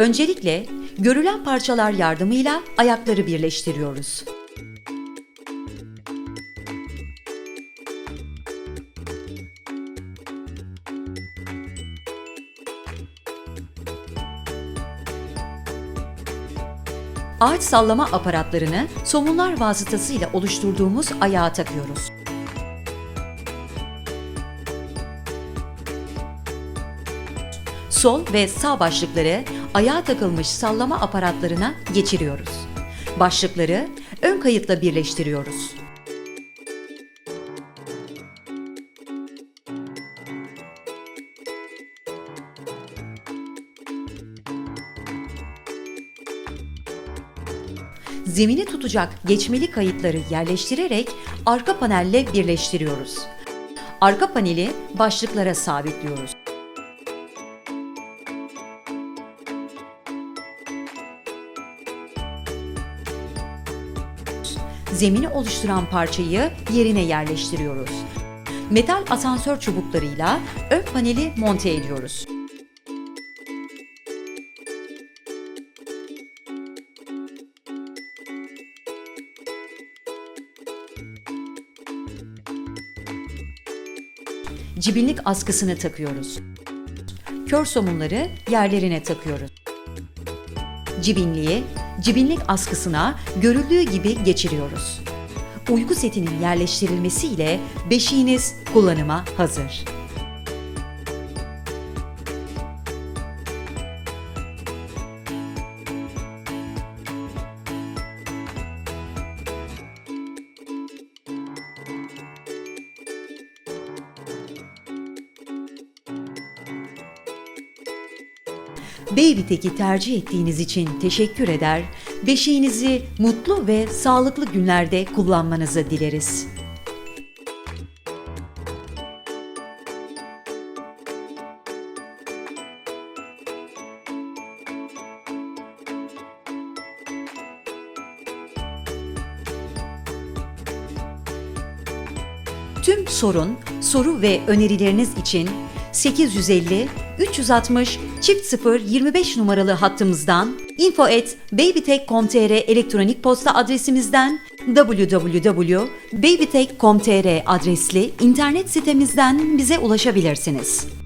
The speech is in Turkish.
Öncelikle görülen parçalar yardımıyla ayakları birleştiriyoruz. Ağaç sallama aparatlarını somunlar vasıtasıyla oluşturduğumuz ayağa takıyoruz. Sol ve sağ başlıkları ayağa takılmış sallama aparatlarına geçiriyoruz. Başlıkları ön kayıtla birleştiriyoruz. Zemini tutacak geçmeli kayıtları yerleştirerek arka panelle birleştiriyoruz. Arka paneli başlıklara sabitliyoruz. Zemini oluşturan parçayı yerine yerleştiriyoruz. Metal asansör çubuklarıyla ön paneli monte ediyoruz. Cibinlik askısını takıyoruz. Kör somunları yerlerine takıyoruz. Cibinliği, cibinlik askısına görüldüğü gibi geçiriyoruz. Uyku setinin yerleştirilmesiyle beşiğiniz kullanıma hazır. Babytek'i tercih ettiğiniz için teşekkür eder, beşiğinizi mutlu ve sağlıklı günlerde kullanmanızı dileriz. Tüm sorun, soru ve önerileriniz için 850 360 çift 0 25 numaralı hattımızdan info at babytech.com.tr elektronik posta adresimizden www.babytech.com.tr adresli internet sitemizden bize ulaşabilirsiniz.